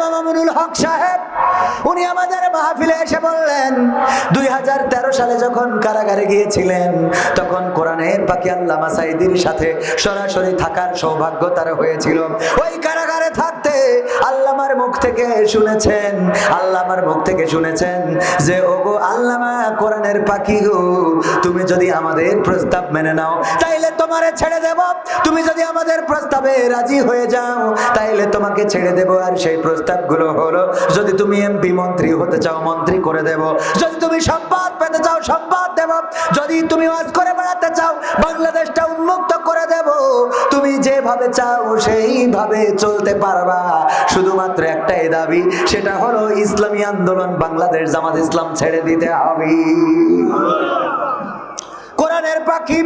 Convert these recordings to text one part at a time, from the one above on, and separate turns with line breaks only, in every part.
মামুনুল হক সাহেব, উনি আমাদের মাহফিলে এসে বললেন, দুই সালে যখন কারাগারে গিয়েছিলেন, তখন কোরআনের আল্লামা সাইদির সাথে সরাসরি থাকার সৌভাগ্য তার হয়েছিল। ওই কারাগারে থাকতে আল্লামার মুখ থেকে শুনেছেন, আল্লামার মুখ থেকে শুনেছেন যে, ওগো আল্লামা কোরআনের পাখি গো, তুমি যদি আমাদের প্রস্তাব মেনে নাও, তাইলে তোমারে ছেড়ে দেব। তুমি যদি আমাদের প্রস্তাবে রাজি হয়ে যাও, তাইলে তোমাকে ছেড়ে দেব আর সেই প্রস্তাবগুলো হলো, যদি তুমি এমপি মন্ত্রী হতে চাও, মন্ত্রী করে দেব। যদি তুমি সম্পদ পেতে চাও সম্পদ দেব। যদি তুমি ওয়াজ করে বেড়াতে চাও, বাংলাদেশটা উন্মুক্ত করে দেব। তুমি যেভাবে চাও, সেইভাবে চলতে পারবা। শুধুমাত্র একটাই দাবি, সেটা হলো ইসলামী আন্দোলন বাংলাদেশ জামাত ইসলাম ছেড়ে দিতে হবে। পাখি।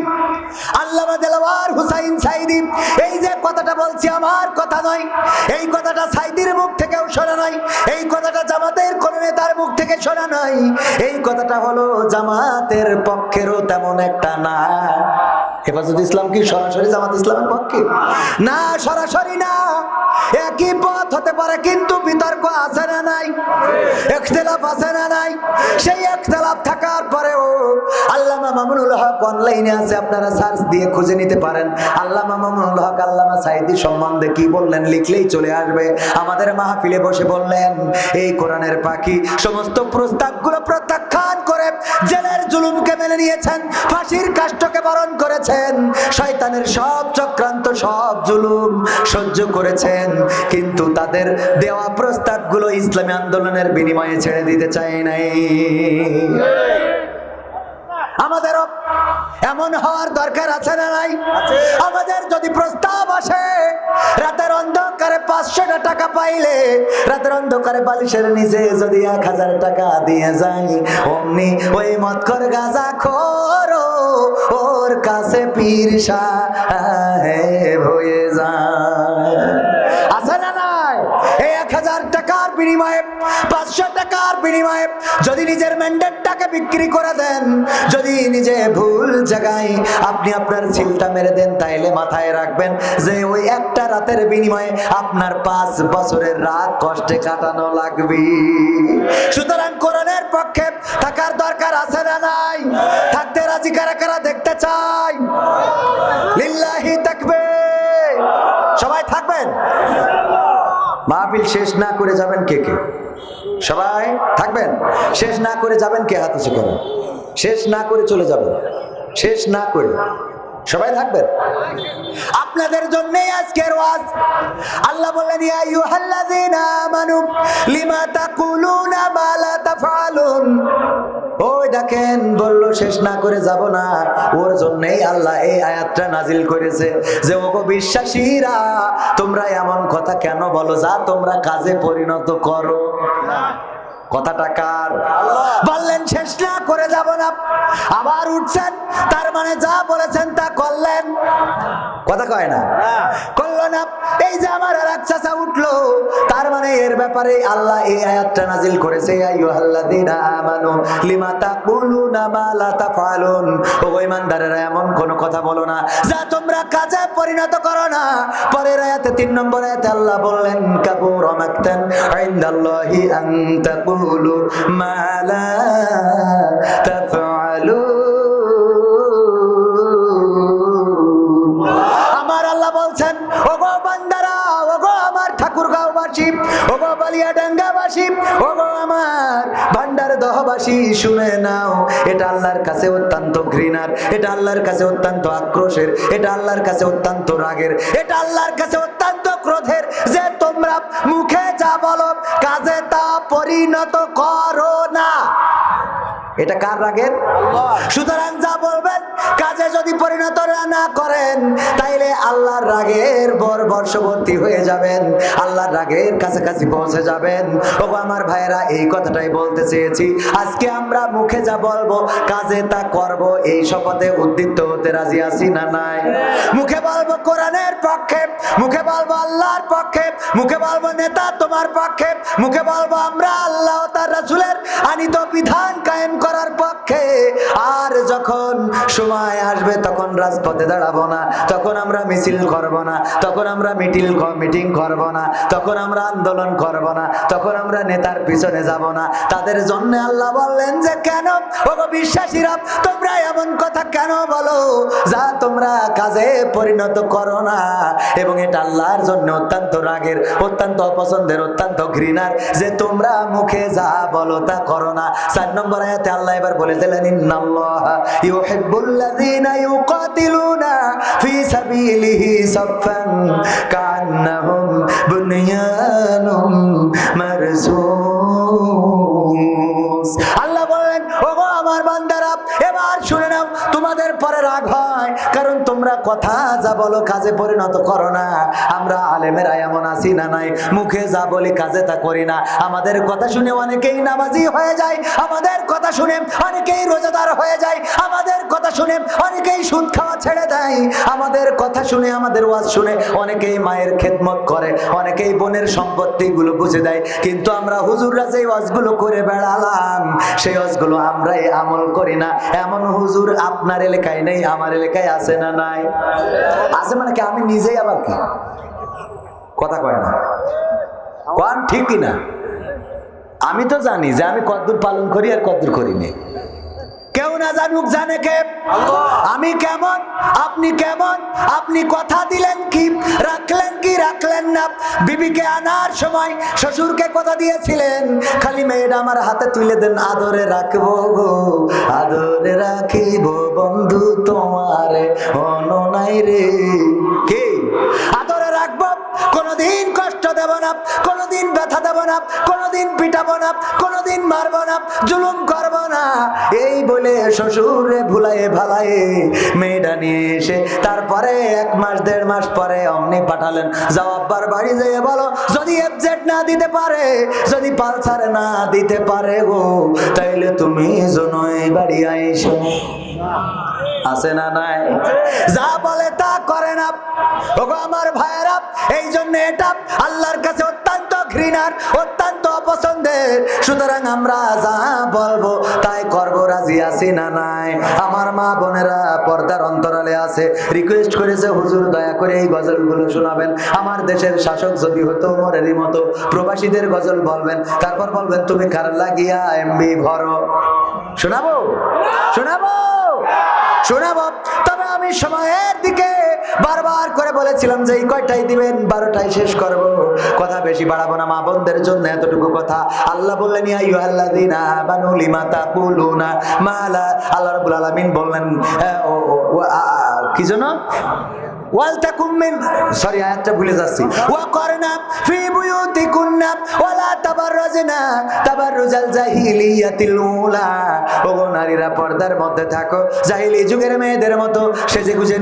আল্লামা দেলাওয়ার হুসাইন সাইদি, এই যে কথাটা বলছি আমার কথা নয়, এই কথাটা সাইদির মুখ থেকেও শোনা নয়, এই কথাটা জামাতের কোনো নেতার মুখ থেকে শোনা নয়, এই কথাটা হলো জামাতের পক্ষেরও তেমন একটা না। হেফাজত ইসলাম কি সরাসরি জামাত ইসলামের পক্ষে? না, সরাসরি না। একই পথ হতে পারে, কিন্তু বিতর্ক আছে না নাই? এখতলাফ আছে না নাই? সেই এখতলাফ থাকার পরেও আল্লামা মামুনুল হক অনলাইনে আছে, আপনারা সার্চ দিয়ে খুঁজে নিতে পারেন। আল্লামা মামুনুল হক, আল্লামা সাইদি সম্বন্ধে কি বললেন লিখলেই চলে আসবে। আমাদের মাহফিলে বসে বললেন, এই কোরআনের পাখি, সমস্ত প্রস্তাবগুলো প্রত্যাখ্যান জেলের জুলুমকে মেনে নিয়েছেন ফাঁসির কাষ্টকে বরণ করেছেন শয়তানের সব চক্রান্ত সব জুলুম সহ্য করেছেন কিন্তু তাদের দেওয়া প্রস্তাবগুলো ইসলামী আন্দোলনের বিনিময়ে ছেড়ে দিতে চায় নাই। আমাদেরও এমন হওয়ার দরকার আছে না নাই? আমাদের যদি প্রস্তাব আসে রাতের অন্ধকারে পাঁচশোটা টাকা পাইলে রাতের অন্ধকারে বালিশের নিচে যদি এক হাজার টাকা দিয়ে যাই অমনি ওই মত কর গাজা খোরো ওর কাছে পীর সাহেব হয়ে যায়। এক হাজার টাকার বিনিময়ে, পাঁচশো টাকার বিনিময়ে যদি নিজের ম্যান্ডেটটাকে বিক্রি করে দেন, যদি নিজে ভুল জায়গায় আপনি আপনার ছিলটা মেরে দেন, তাইলে মাথায় রাখবেন যে ওই একটা রাতের বিনিময়ে আপনার পাঁচ বছরের রাত কষ্টে কাটানো লাগবে। সুতরাং কোরআনের পক্ষে থাকার দরকার আছে না নাই? থাকতে রাজি কারা কারা দেখতে চাই? লিল্লাহি থাকবে সবাই থাকবেন? মাহফিল শেষ না করে যাবেন কে কে? সবাই থাকবেন? শেষ না করে যাবেন কে হাতে উঁচু করেন শেষ না করে চলে যাবেন? শেষ না করে? সবাই থাকবেন? আপনাদের জন্যই আজকের ওয়াজ। আল্লাহ বললেন, ইয়া আইয়ুহাল্লাযীনা আমানু, লিমা তাকুলুনা দেখেন বলল শেষ না করে যাব না। ওর জন্যই আল্লাহ এই আয়াতটা নাজিল করেছে যে, ওগো বিশ্বাসীরা, তোমরা এমন কথা কেন বলো যা তোমরা কাজে পরিণত করো? কথাটা কার? বললেন শেষ না করে যাব না। আবার উঠছেন তার মানে যা বলেছেন তা করলেন। কথা কয় না? করল না। এই যে আমার আর এক চাচা উঠল তার মানে এর ব্যাপারে আল্লাহ এই আয়াতটা নাজিল করেছে আইয়ুহাল্লাযীনা আমানু লিমা তাকুলুনা মা লা তাফআলুন? ও ঈমানদারেরা এমন কোন কথা বলো না যা তোমরা কাজে পরিণত করো না। পরের আয়াতে তিন নম্বর আয়াতে আল্লাহ বললেন কাবুর মাকতান ইনদাল্লাহি আন তাকুলু মা লা তাফআলুন আমার আল্লাহ বলছেন, ওগো বান্দারা, ওগো আমার ঠাকুরগাঁওবাসী, ওগো বালিয়াডাঙ্গাবাসী, ওগো আমার ভান্ডার দহবাসী শুনে নাও, এটা আল্লাহর কাছে অত্যন্ত ঘৃণার, এটা আল্লাহর কাছে অত্যন্ত আক্রোশের, এটা আল্লাহর কাছে অত্যন্ত রাগের, এটা আল্লাহর কাছে অত্যন্ত ক্রোধের, যে মুখে যা বলো কাজে তা পরিণত করো না। এটা কার রাগের? সুতরাং যা বলবেন কাজে যদি পরিণত না করেন তাইলে আল্লাহর রাগের বর বর্ষবর্তী হয়ে যাবেন আল্লাহর রাগের কাছাকাছি পৌঁছে যাবেন। ও আমার ভাইয়েরা এই কথাটাই বলতে চেয়েছি। আজকে আমরা মুখে যা বলব কাজে তা করব এই শপথে উদ্দীপ্ত হতে রাজি আছি না নাই? মুখে বলব কোরআনের পক্ষে মুখে বলব আল্লাহর পক্ষে মুখে বলব নেতা তোমার পক্ষে মুখে বলব আমরা আল্লাহ তার রাসূলের আনিত বিধান কায়েম করার পক্ষে। আর যখন সময় আসবে, তখন রাজপথে দাঁড়াবো না। তখন আমরা মিছিল করব না। তখন আমরা মিটিং মিটিং করব না। তখন আমরা আন্দোলন করব না। তখন আমরা নেতার পিছনে যাব না। তাদের জন্য আল্লাহ বললেন যে, কেন? ওগো বিশ্বাসীরা, তোমরা এমন কথা কেন বলো? যা তোমরা কাজে পরিণত করো না। এবং এটা আল্লাহর জন্য অত্যন্ত রাগের, অত্যন্ত অপছন্দের, অত্যন্ত ঘৃণার যে তোমরা মুখে যা বলো তা করো না। চার নম্বর আয়াতে আল্লাহ এবার বলে দিলেন, ইন্নাল্লাহ ইউহিব্বুল্লাযীনা আল্লাহ বললেন, ওগো আমার বান্দারা, এবার শুনে নাও, তোমাদের পরে রাগ হয়, কারণ তোমরা কথা যা বলো, কাজে পরিণত করো না। আমরা আলেমেরা এমন আছি না নাই? মুখে যা বলি, কাজে তা করি না। আমাদের কথা শুনে অনেকেই নামাজি হয়ে যায়, আমাদের কথা শুনে অনেকেই রোজাদার হয়ে যায়, আমাদের কথা শুনে অনেকেই সুদ খাওয়া ছেড়ে দেয়। আমাদের কথা শুনে, আমাদের ওয়াজ শুনে অনেকেই মায়ের খেদমত করে, অনেকেই বোনের সম্পত্তিগুলো বুঝে দেয়। কিন্তু আমরা হুজুররা যে ওয়াজগুলো করে বেড়ালাম, সেই ওয়াজগুলো আমরাই আমল করি না। এমন হুজুর আপনার এলাকায় নেই, আমার এলাকায় আছে না নাই। আছে মানে কি, আমি নিজেই আবার কি? কথা কয় না। কন ঠিক কিনা? আমি তো জানি যে আমি কদ্দূর পালন করি আর কদ্দূর করি নি। কেউ না জানুক জানে কে। আমি কেমন? আপনি কেমন? আপনি কথা দিলেন কি? রাখলেন কি? রাখলেন না। বিবিকে আনার সময় শ্বশুরকে কথা দিয়েছিলেন। খালি মেয়েটা আমার হাতে তুলে দেন আদরে রাখব গো আদরে রাখিব বন্ধু তোমারে অননাই রে। কে? কোনোদিন কষ্ট দেব না, কোনোদিন ব্যথা দেব না, কোনোদিন পিটাবো না, কোনোদিন মারবো না, জুলুম করব না। এই বলে শ্বশুরে ভুলায়ে ভালায়ে মেয়েটা নিয়ে এসে তারপরে এক মাস, দেড় মাস পরে অমনি পাঠালেন। যাও আব্বার বাড়ি যেয়ে বলো, যদি এফজেড না দিতে পারে, যদি পালসার না দিতে পারে গো, তাইলে তুমি জনই বাড়ি আইসো। আছে না নাই? যা বলে তা করে না। ওগো আমার ভাইয়েরা, এই জন্য এটা আল্লাহর কাছে অত্যন্ত ঘৃণার, অত্যন্ত অপছন্দের। সুতরাং আমরা যা বলব, তাই করব। রাজি আছি না নাই? আমার মা বোনেরা পর্দার অন্তরালে আছে। রিকোয়েস্ট করেছে, হুজুর, দয়া করে এই গজলগুলো শোনাবেন। আমার দেশের শাসক যদি হতো মরেরই মতো প্রবাসীদের গজল বলবেন। তারপর বলবেন, তুমি কার লাগিয়া এমবি ভরো? শোনাবো? শোনাবো? শোনাবো। তবে আমি সময়ের দিকে বারবার করে বলেছিলাম যে এই কয়টাই দিবেন বারোটায় শেষ করব। কথা বেশি বাড়াবো না মা বোনদের জন্য এতটুকু কথা। আল্লাহ বললেন ইয়া আইয়ুহাল্লাযীনা আমানু লিমা তাকুলুনা মা লা আল্লাহ রাব্বুল আলামিন বললেন আ, কি যেন?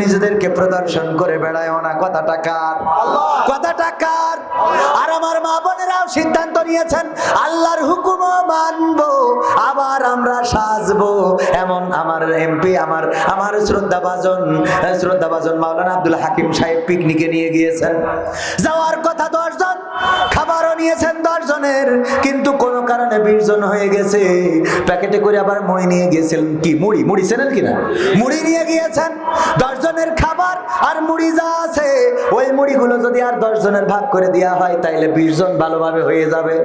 নিজেদেরকে প্রদর্শন করে বেড়ায় না। কথাটা কার? কথাটা কার? আর আমার মা বোনেরাও সিদ্ধান্ত নিয়েছেন, আল্লাহর হুকুমও মানবো, আবার আমরা সাজবো। এমন আমার এমপি, আমার আমার শ্রদ্ধাভাজন শ্রদ্ধাভাজন মাওলানা আব্দুল হাকিম সাহেব পিকনিকে নিয়ে গিয়েছেন। যাওয়ার কথা দশজন, খাবারও নিয়েছেন দশ জনের কিন্তু কোনো কারণে বিশ জন হয়ে গেছে। প্যাকেটে করে আবার মুড়ি নিয়ে গিয়েছিলেন। কি, মুড়ি? মুড়ি চেনেন কিনা? মুড়ি নিয়ে গিয়েছেন। দশ জনের খাবার আর মুড়ি যা আছে, ওই মুড়িগুলো যদি আর দশ জনের ভাগ করে দেওয়া হয়, তাইলে বিশ জন ভালোভাবে হয়ে যাবে।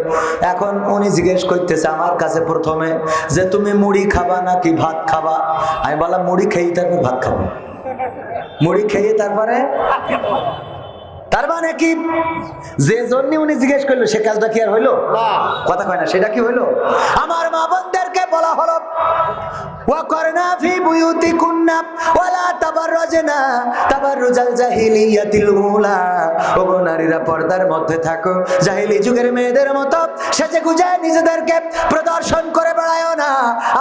এখন উনি জিজ্ঞেস করতেছে আমার কাছে প্রথমে যে, তুমি মুড়ি খাবা নাকি ভাত খাবা? আমি বললাম, মুড়ি খেয়েই তারপর ভাত খাব। মুড়ি খেয়ে তারপরে? তার মানে কি? যে জন্য উনি জিজ্ঞেস করল সে কাজটা কি আর হইল? কথা কয় না সেটা কি হইল? আমার মা বোনদেরকে বলা হলো ওয়াকরনা ফি বুয়ুতিকুন্না ওয়ালা তাবাররাজনা তাবাররুজাল জাহিলিয়াতিল উলা। ওগো নারীরা পর্দার মধ্যে থাকো, জাহিলি যুগের মেয়েদের মতো সেজে গুজে নিজেদেরকে প্রদর্শন করে বেড়ায়ও না।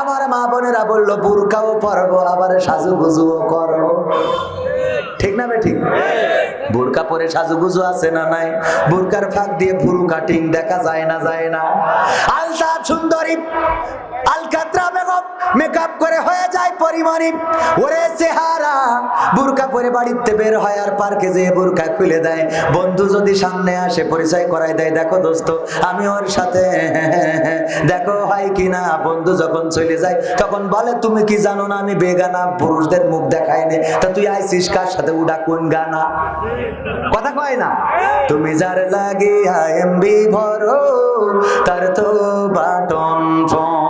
আমার মা বোনেরা বলল বুরকাও পরবো, আবার সাজুগুজুও করব ঠিক না ঠিক বোরকা পরে সাজুগুজু আছে না নাই? বোরকার ফাঁক দিয়ে ফুল কাটিং দেখা যায় না যায় না। আলতা সুন্দরী আলকাত্রা বেগম মেকআপ করে হয়ে যায় পরিমাণি। ওরে চেহারা, বুরকা পরে বাড়িতে বের হয় আর পার্কে যেয়ে বুরকা খুলে দেয়। বন্ধু যদি সামনে আসে, পরিচয় করাই দেয়, দেখো দোস্ত, আমি ওর সাথে, দেখো হয় কিনা বন্ধু যখন চলে যায়, তখন বলে, তুমি কি জানো না, আমি বেগানা পুরুষদের মুখ দেখাই নে তা তুই আইসিস কার সাথে? উডা কোন গানা? কথা কয় না? তুমি যার লাগে এমবি ভরো, তার তো বাটন ফোন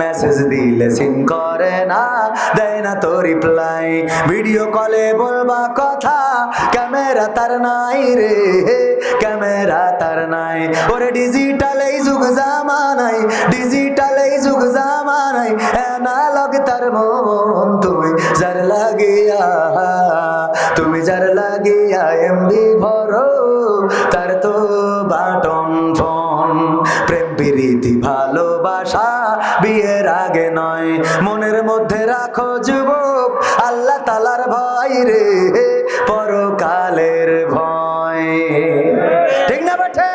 মেসেজ দিলে সিন করে না, দেয় না তো রিপ্লাই ভিডিও কলে বলবা কথা ক্যামেরা তার নাই রে ক্যামেরা তার নাই। ওরে ডিজিটাল এই যুগ জামানাই ডিজিটাল এই যুগ জামানাই অ্যানালগ তার মন তুমি যার লাগিয়া, তুমি যার লাগিয়া এমবি ভরো, তার তো বাটন ফোন। প্রেম প্রীতি ভালোবাসা বিয়ের আগে নয়। মনের মধ্যে রাখো যুবক, আল্লাহ তালার ভয় রে, পরকালের ভয়। ঠিক না বেঠে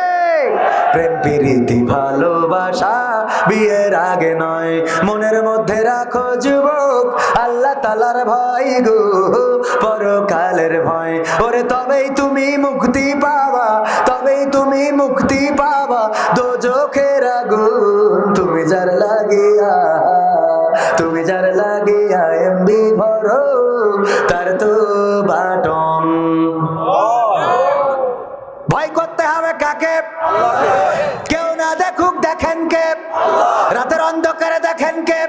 প্রেম, প্রীতি, ভালোবাসা বিয়ের আগে নয়। মনের মধ্যে রাখো যুবক, আল্লাহ তালার ভয় গো, পরকালের ভয়। ওরে, তবেই তুমি মুক্তি পাবা, তবেই তুমি মুক্তি পাবা দো চোখের আগুন তুমি যার লাগিয়া, তুমি যার লাগিয়া এমবি ভরো তার তো বাটন। ভয় করতে হবে কাকে? কেউ না দেখুক দেখেন কে। রাতের অন্ধকারে দেখেন কে।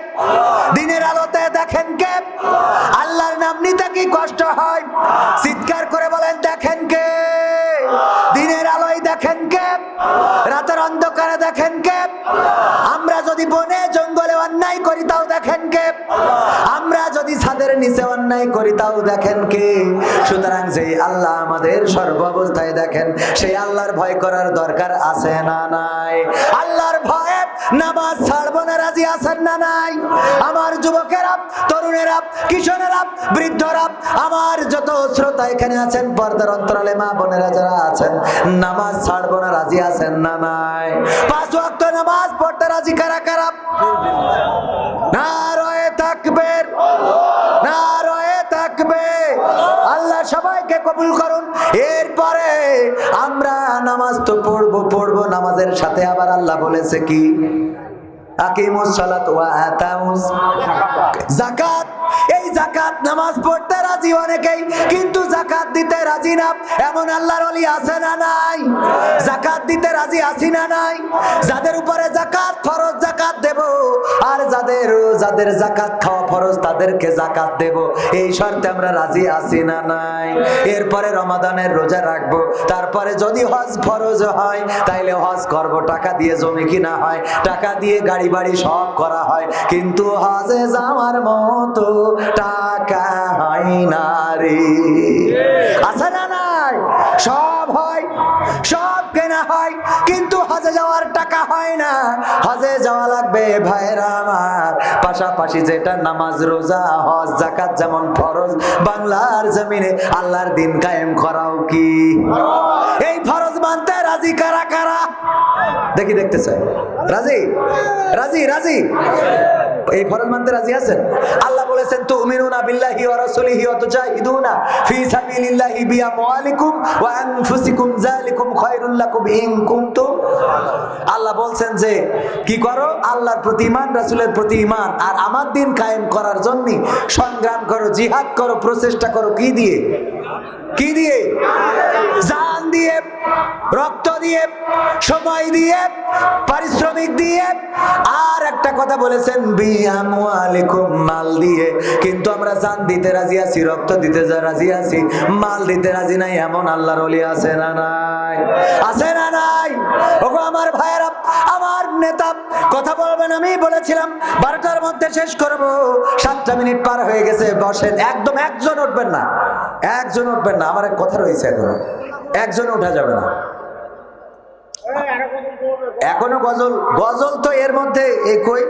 দিনের আলোতে দেখেন কে। আল্লাহর নাম নিতে কি কষ্ট হয়? দেখেন কে? সুতরাং যে আল্লাহ আমাদের সর্ব অবস্থায় দেখেন, সেই আল্লাহর ভয় করার দরকার আছে না নাই? আল্লাহর ভয়ে নামাজ ছাড়বো না, রাজি আছেন না নাই? আমার যুবকেরা, তরুণেরা, কিশোরেরা, বৃদ্ধরা, আমার যত শ্রোতা এখানে আছেন, পর্দার অন্তরালে মা বোনেরা যারা আছেন, নামাজ ছাড়বো না, রাজি আছেন না নাই? পাঁচ ওয়াক্ত নামাজ পড়তে রাজি কারা কারা? না রয়ে থাকবেন। না রয়ে থাকবে। আল্লাহ সবাইকে কবুল করুন। এরপরে আমরা নামাজ তো পড়ব পড়ব নামাজের সাথে আবার আল্লাহ বলেছে কি? আকিমুস সালাত ওয়া আতাউস যাকাত এই জাকাত নামাজ পড়তে রাজি অনেকেই, কিন্তু জাকাত দিতে রাজি না। এমন আল্লাহর ওলি আছে না নাই? জাকাত দিতে রাজি না নাই? যাদের উপরে জাকাত ফরজ জাকাত দেব, আর যাদের যাদের জাকাত খাওয়া ফরজ তাদেরকে জাকাত দেব। এই শর্তে আমরা রাজি আছি না নাই। এরপরে রমাদানের রোজা রাখব। তারপরে যদি হজ ফরজ হয়, তাইলে হজ করব। টাকা দিয়ে জমি কিনা হয়, টাকা দিয়ে গাড়ি বাড়ি সব করা হয়। কিন্তু হজে যাওয়ার মতো টাকা হয় না রে। আছে না নাই? সব হয়, সব কেনা হয়, কিন্তু হজে যাওয়ার টাকা হয় না। হজে যাওয়া লাগবে ভাইরা আমার। পাশাপাশি যেটা নামাজ, রোজা, হজ জাকাত যেমন ফরজ, বাংলার জমিনে আল্লাহর দিন কায়েম করাও কি? এই ফরজ মানতে রাজি কারা কারা? দেখি, দেখতে চাই। রাজি? রাজি রাজি? এই ফরজ মানতে রাজি আছেন? আল্লাহ বলেছেন, তুমিনুনা বিল্লাহি ওয়া রাসূলিহি ওয়া তুজাহিদুনা ফি সাবিলিল্লাহি বিআমওয়ালিকুম ওয়া আনফুসিকুম, যালিকুম খায়রুল লাকুম ইন কুনতুম। আল্লাহ বলছেন যে, কি করো? আল্লাহর প্রতি ঈমান, রাসূলের প্রতি ঈমান। আর আমার দিন কায়েম করার জন্য সংগ্রাম করো, জিহাদ করো, প্রচেষ্টা করো, কি দিয়ে? কি দিয়ে? জান দিয়ে রক্ত দিয়ে, সময় দিয়ে, পারিশ্রমিক দিয়ে, আর একটা কথা বলেছেন মাল দিয়ে। কিন্তু আমরা জান দিতে রাজি আছি, রক্ত দিতে যা রাজি আছি, মাল দিতে রাজি নাই, এমন আল্লাহর ওলি আছে না নাই? আছে না নাই? ওগো আমার ভাইয়েরা, আমার নেতা, কথা বলবেন আমি, বলেছিলাম, বারোটার মধ্যে শেষ করব, সাতটা মিনিট পার হয়ে গেছে, বসেন, একদম একজন উঠবেন না, একজন উঠবেন না, আমার এক কথা রয়েছে এখনও। একজন উঠা যাবে না। এখনও গজল গজল তো এর মধ্যে এই কই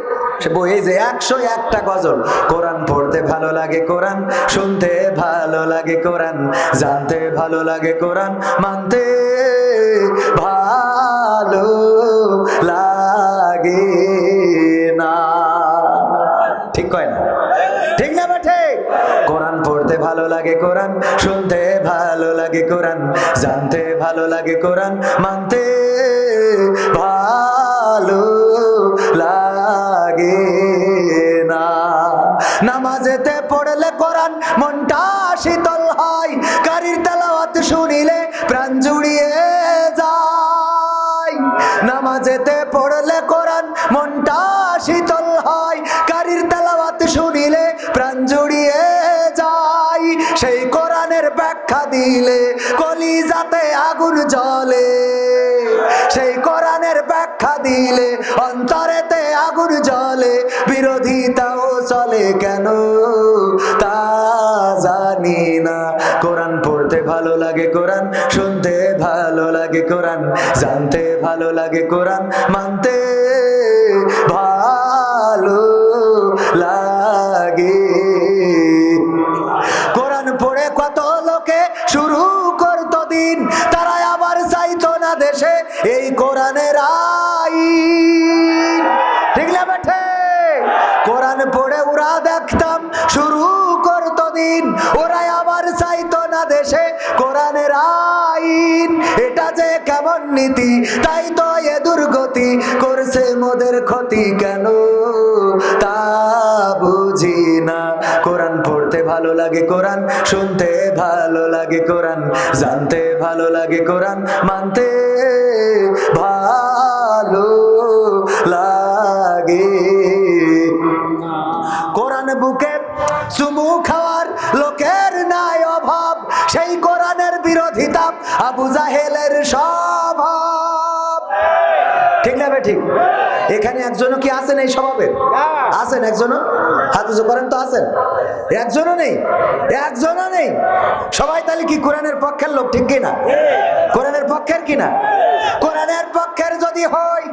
এই যে একশো একটা গজল। কোরআন পড়তে ভালো লাগে কোরআন, শুনতে ভালো লাগে কোরআন, জানতে ভালো লাগে কোরআন, মানতে ভালো লাগে না। ঠিক কয় না বা ঠিক কোরআন পড়তে ভালো লাগে কোরআন, শুনতে ভালো লাগে কোরআন, জানতে ভালো লাগে কোরআন, মানতে ভালো লাগে না। নামাজেতে পড়লে কোরআন মনটা শীতল হয় কারির তেলাওয়াত শুনিলে লাগে কোরআন শুনতে ভালো লাগে কোরআন জানতে ভালো লাগে কোরআন মানতে ভালো লাগে কেমন নীতি, তাই তো এ দুর্গতি করছে মোদের ক্ষতি কেন? তা বুঝি না। কোরআন পড়তে ভালো লাগে কোরআন, শুনতে ভালো লাগে কোরআন, জানতে ভালো লাগে কোরআন, মানতে ভালো লাগে। কোরআন বুকে চুমু খাওয়ার লোকের নাই অভাব। সেই কোরআনের বিরোধিতা আবু জাহেলের স্বভাব। ঠিক না ঠিক? এখানে একজনও কি আছেন এই স্বভাবের? আছেন একজনও? হাত উঁচু করেন তো আছেন? একজনও নেই? একজনও নেই? সবাই তাহলে কি কোরআনের পক্ষের লোক ঠিক কিনা? কোরআনের পক্ষের কিনা? কোরআনের পক্ষের যদি হয়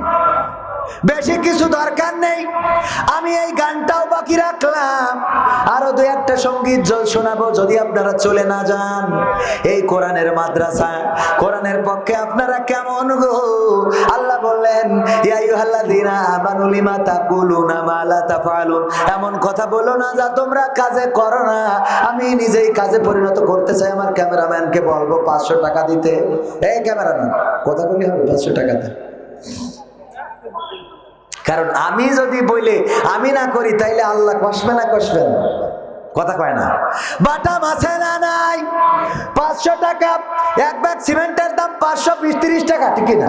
বেশি কিছু দরকার নেই। আমি এই গানটাও বাকি রাখলাম। আরও দু একটা সংগীত শোনাবো যদি আপনারা চলে না যান। এই কোরআনের মাদ্রাসা, কোরআনের পক্ষে আপনারা কেমন গো? আল্লাহ বললেন এমন কথা বলো না যা তোমরা কাজে করো না। আমি নিজেই কাজে পরিণত করতে চাই। আমার ক্যামেরাম্যানকে বলব, পাঁচশো টাকা দিতে। এই ক্যামেরাম্যান, কথা বলি হবে, পাঁচশো টাকাতে। কারণ আমি যদি বইলে আমি না করি তাইলে আল্লাহ কষবে না কষবে কথা কয় না। বাটা মাছে না নাই? পাঁচশো টাকা এক ব্যাগ সিমেন্টের দাম পাঁচশো বিশ তিরিশ টাকা ঠিক না?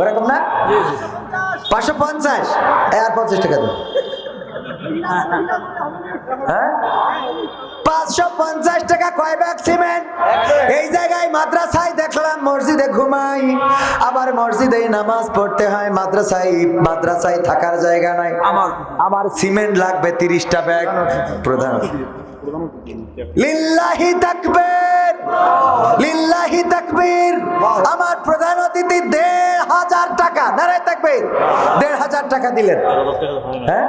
ওরকম না? পাঁচশো পঞ্চাশ আর পঞ্চাশ টাকা দেন পাঁচশো পঞ্চাশ টাকা ব্যাগ সিমেন্ট? এই জায়গায় মাদ্রাসায় দেখলাম মসজিদে ঘুমাই। আবার মসজিদে নামাজ পড়তে হয়, মাদ্রাসায় মাদ্রাসায় থাকার জায়গা নাই।
আমার
আমার সিমেন্ট লাগবে তিরিশটা ব্যাগ। প্রধান। আমার প্রধান অতিথি দেড় হাজার টাকা নারায় থাকবেন দেড় হাজার টাকা দিলেন। হ্যাঁ?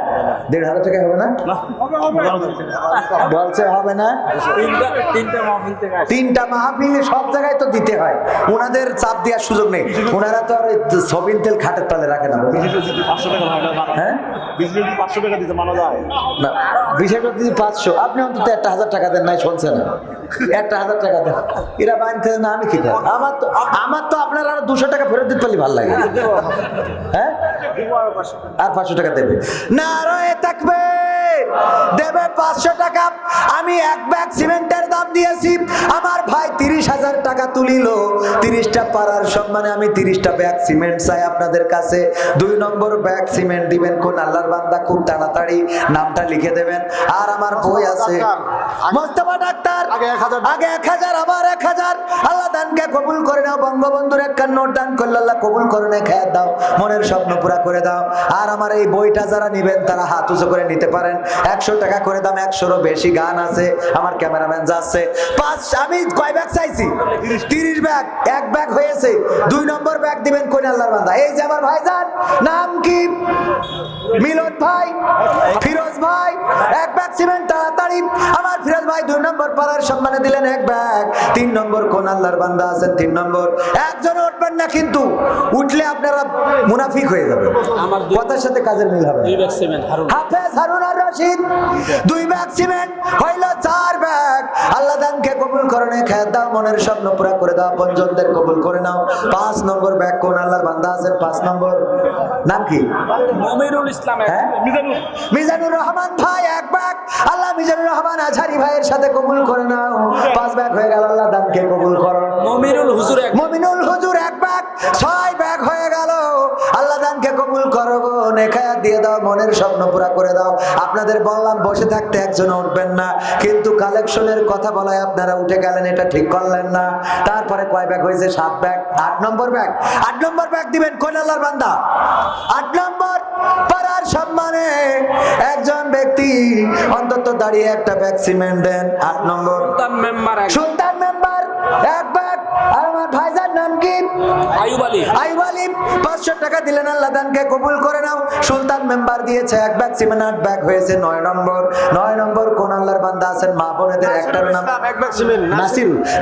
দেড় হাজার টাকা হবে না? বলছে হবে না?
তিনটা মাহফিল
সব জায়গায় তো দিতে হয়। ওনাদের চাপ দেওয়ার সুযোগ নেই। ওনারা তো আর সবিন তেল খাটের তালে রাখে না।
হয়?
যদি পাঁচশো আপনি অন্তত একটা হাজার টাকা দেন, নাই একটা হাজার টাকা এরা না, আমি কি আমার তো আমার তো আপনার আরও দুশো টাকা ফেরত দিতে পারলে হ্যাঁ? আর পাঁচশো টাকা দেবে। না থাকবে দেবে পাঁচশো টাকা। আমি এক ব্যাগ সিমেন্টের দাম দিয়েছি। আমার ভাই তিরিশ হাজার টাকা তুলিল। তিরিশটা পাড়ার সম্মানে আমি তিরিশটা ব্যাগ সিমেন্ট চাই আপনাদের কাছে। দুই নম্বর ব্যাগ সিমেন্ট দিবেন কোন আল্লাহর বান্দা? খুব তাড়াতাড়ি নামটা লিখে দেবেন। আর আমার বই আছে। মোস্তফা ডাক্তার
আগে
এক হাজার আবার এক হাজার। আল্লাহ দানকে কবুল করে নাও। বঙ্গবন্ধুর একটা নোট দান করলে আল্লাহ কবুল করে নে খেয়ার দাও। মনের স্বপ্ন পুরা করে দাও। আর আমার এই বইটা যারা নিবেন তারা হাত উঁচু করে নিতে পারেন। একশো টাকা করে দাম একশোরও বেশি গান আছে। আমার ক্যামেরাম্যান যাচ্ছে পাঁচ আমি কয় ব্যাগ চাইছি? তিরিশ ব্যাগ এক ব্যাগ হয়েছে। দুই নম্বর ব্যাগ দিবেন কোন আল্লাহর বান্দা? এই যে আমার ভাইজান নাম কি? মিলন ভাই ফিরোজ ভাই এক ব্যাগ সিমেন্ট তাড়াতাড়ি। আমার ফিরোজ ভাই দুই নম্বর পাড়ার সম্মানে দিলেন এক ব্যাগ তিন নম্বর কোন আল্লাহর বান্দা আছেন? তিন নম্বর। একজন উঠবেন না কিন্তু উঠলে আপনারা মুনাফিক হয়ে যাবে কথার সাথে কাজের মিল হবে হাফেজ হারুন আর রশিদ দুই ব্যাগ সিমেন্ট হইল চার ব্যাগ আল্লাহ দানকে কবুল খেয়ে দাও মনের স্বপ্ন পুরা করে দাও পঞ্জনদের কবুল করে নাও। পাঁচ নম্বর ব্যাগ কোন আল্লাহর বান্দা আছেন? পাঁচ নম্বর। নাম কি?
মমিরুল ইসলাম
হ্যাঁ? মিজানুর। রহমান ভাই এক ব্যাগ। আল্লাহ মিজানুর রহমান আঝারি ভাইয়ের সাথে কবুল করে নাও। পাঁচ ব্যাগ হয়ে গেল আল্লাহ দানকে কবুল করো।
মমিরুল হুজুর এক
মমিনুল হুজুর এক ব্যাগ। ছয় ব্যাগ হয়ে গেল আল্লাহ দানকে কবুল করো গো দিয়ে দাও মনের স্বপ্ন পুরা করে দাও। আপনাদের বললাম বসে থাকতে একজন উঠবেন না কিন্তু কালেকশনের কথা বলায় আপনারা উঠে গেলেন এটা ঠিক করলেন না। তারপরে কয় ব্যাগ হয়েছে? সাত ব্যাগ। আট নম্বর ব্যাগ। আট নম্বর ব্যাগ দিবেন কোন আল্লাহর বান্দা? আট নম্বর পাড়ার সম্মানে একজন ব্যক্তি অন্তত দাঁড়িয়ে একটা ব্যাগ সিমেন্ট দেন। আট নম্বর।
তার মেম্বার এক।
সুলতান মেম্বার এক ব্যাগ। আর আমার ভাইজার নাম কি?
আয়ুব আলী।
আইব আলী পাঁচশো টাকা দিলেন আল্লাহ দানকে কবুল করে নাও। সুলতান মেম্বার দিয়েছে এক ব্যাগ সিমেন্ট আট ব্যাগ হয়েছে নয় নম্বর। নয় নম্বর কোন আল্লাহর বান্দা আছেন? মা বোনেদের একটার নাম নাসিরুল।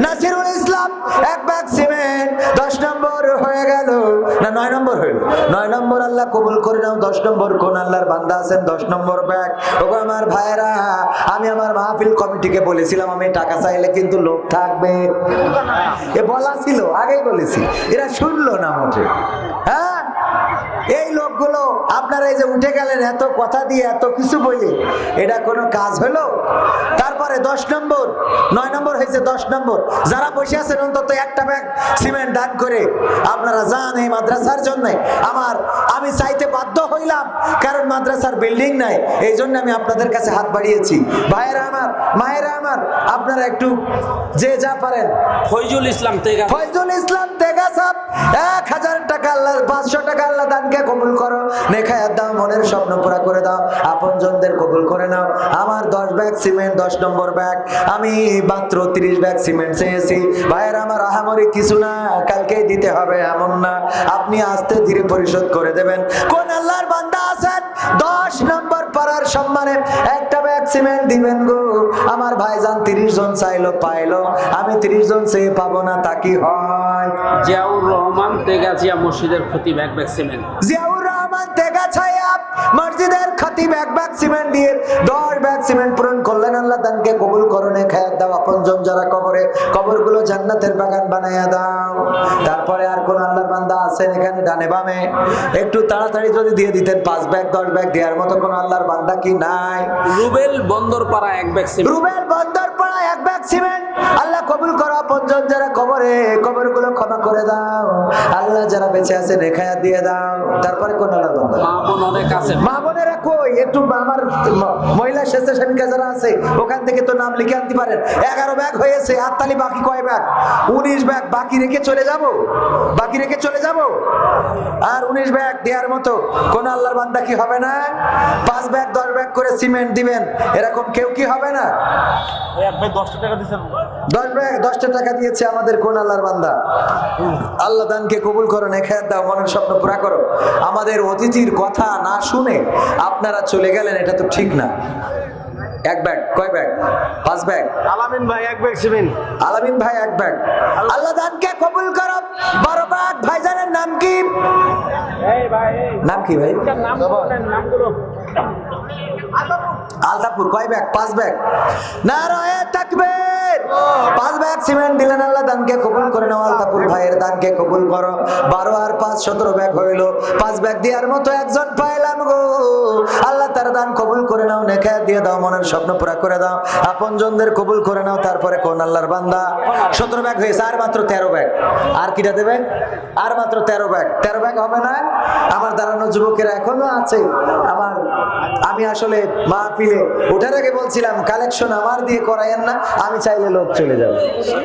নাসিরুল। ইসলাম এক ব্যাগ সিমেন্ট দশ নম্বর হয়ে গেল। না নয় নম্বর হইল। নয় নম্বর আল্লাহ কবুল করে নাও। দশ নম্বর কোন আল্লাহর বান্দা আছেন? দশ নম্বর ব্যাগ। ওগো আমার ভাইয়েরা আমি আমার মাহফিল কমিটিকে বলেছিলাম আমি টাকা চাইলে কিন্তু লোক থাকবে। এ বলা ছিল বলেছি। এরা শুনলো না মোটে হ্যাঁ? এই লোকগুলো আপনারা এই যে উঠে গেলেন এত কথা দিয়ে এত কিছু বলে এটা কোনো কাজ হলো? তারপরে দশ নম্বর নয় নম্বর হয়েছে দশ নম্বর। যারা বসে আছেন অন্তত একটা ব্যাগ সিমেন্ট দান করে আপনারা যান এই মাদ্রাসার জন্য। আমার আমি চাইতে বাধ্য হইলাম কারণ মাদ্রাসার বিল্ডিং নাই এই জন্য আমি আপনাদের কাছে হাত বাড়িয়েছি। ভাইয়েরা আমার মায়েরা আমার আপনারা একটু যে যা পারেন।
ফৈজুল ইসলাম তেগা
ফয়জুল ইসলাম তেগা সাপ এক হাজার টাকা আল্লাহ পাঁচশো টাকা আল্লাহ দানকে কবুল করো। নেখায়াত দাও, মনের স্বপ্ন পুরা করে দাও। আপন জনদের কবুল করে নাও। আমার দশ ব্যাগ সিমেন্ট, দশ নম্বর ব্যাগ। আমি মাত্র তিরিশ ব্যাগ সিমেন্ট চেয়েছি। ভাইয়ের আমার আহামরি কিছু না, কালকেই দিতে হবে এমন না। আপনি আস্তে ধীরে পরিশোধ করে দেবেন। কোন আল্লাহর বান্দা আছেন? দশ নম্বর পাড়ার সম্মানে একটা সিমেন্ট দিবেন গো। আমার ভাইজান তিরিশ জন চাইলো পাইলো। আমি তিরিশ জন চেয়ে পাবো না তা কি হয়?
জিয়াউর রহমান তেগাজিয়া মসজিদের ক্ষতি bag bag cement.
Ziaur Rahman মসজিদের খতিব এক ব্যাগ সিমেন্ট দিয়ে দশ ব্যাগ সিমেন্ট পূরণ করলেন। আল্লাহ দানকে কবুল করণে খায়াত দাও। আপনজন যারা কবরে কবরগুলো জান্নাতের বাগান বানাইয়া দাও। তারপরে আর কোন আল্লাহর বান্দা আছেন এখানে ডানে বামে। একটু তাড়াতাড়ি যদি দিয়ে দিতেন পাঁচ ব্যাগ দশ ব্যাগ দেওয়ার মতো কোন আল্লাহর বান্দা কি নাই?
রুবেল বন্দরপাড়া এক ব্যাগ সিমেন্ট।
রুবেল বন্দর পাড়া এক ব্যাগ সিমেন্ট। আল্লাহ কবুল করো আপনজন যারা কবরে কবরগুলো ক্ষমা করে দাও। আল্লাহ যারা বেঁচে আছে রেখায়া দিয়ে দাও। তারপরে কোন আল্লাহর বান্দা
মা বোন অনেক
মা বোনেরা কই? একটু আমার মহিলা স্বেচ্ছাসেবিকা যারা আছে ওখান থেকে তো নাম লিখে আনতে পারেন। এগারো ব্যাগ হয়েছে আটতালি বাকি কয় ব্যাগ? উনিশ ব্যাগ বাকি রেখে চলে যাব? বাকি রেখে চলে যাব? আর উনিশ ব্যাগ দেওয়ার মতো কোন আল্লাহর বান্দা কি হবে না? পাঁচ ব্যাগ দশ ব্যাগ করে সিমেন্ট দিবেন এরকম কেউ কি হবে না?
দশটা টাকা দিচ্ছেন
দশ ব্যাগ দশটা টাকা দিয়েছে আমাদের কোন আল্লাহর বান্দা? আল্লাহ দানকে কবুল করো নেখায়াত দাও মনের স্বপ্ন পুরা করো। আমাদের অতিথির কথা না শুনে আপনারা চলে গেলেন এটা তো ঠিক না। এক ব্যাগ কয় ব্যাগ? পাঁচ ব্যাগ?
আলামিন ভাই এক ব্যাগ সিমেন্ট।
আলামিন ভাই এক ব্যাগ। আল্লাহ দানকে কবুল করো। বারো ব্যাগ ভাইজানের নাম কি? নাম কি ভাই? আলতাপুর, কয় ব্যাগ? পাঁচ ব্যাগ। না নারায়ে থাকবে পাঁচ ব্যাগ সিমেন্ট দিলেন আল্লাহ, দানকে কবুল করে নাও আলতাপুর ভাইয়ের দানকে কবুল করো। বারো আর পাঁচ, সতেরো ব্যাগ হইল। পাঁচ ব্যাগ দেওয়ার মতো একজন পাইলাম গো। আল্লাহ তার দান কবুল করে নাও, নেখা দিয়ে দাও, মনের স্বপ্ন পুরা করে দাও। আপন জনদের কবুল করে নাও, তারপরে কোন আল্লাহর বান্দা? সতেরো ব্যাগ হয়েছে, আর মাত্র তেরো ব্যাগ। আর কিটা দেবে? আর মাত্র তেরো ব্যাগ। তেরো ব্যাগ হবে না? আমার দাঁড়ানো যুবকেরা এখনও আছে। আমার আমি আসলে মাহফিলে ওঠার আগে বলছিলাম, কালেকশন আমার দিয়ে করাইয়েন না, আমি চাইলে লোক চলে যাবে।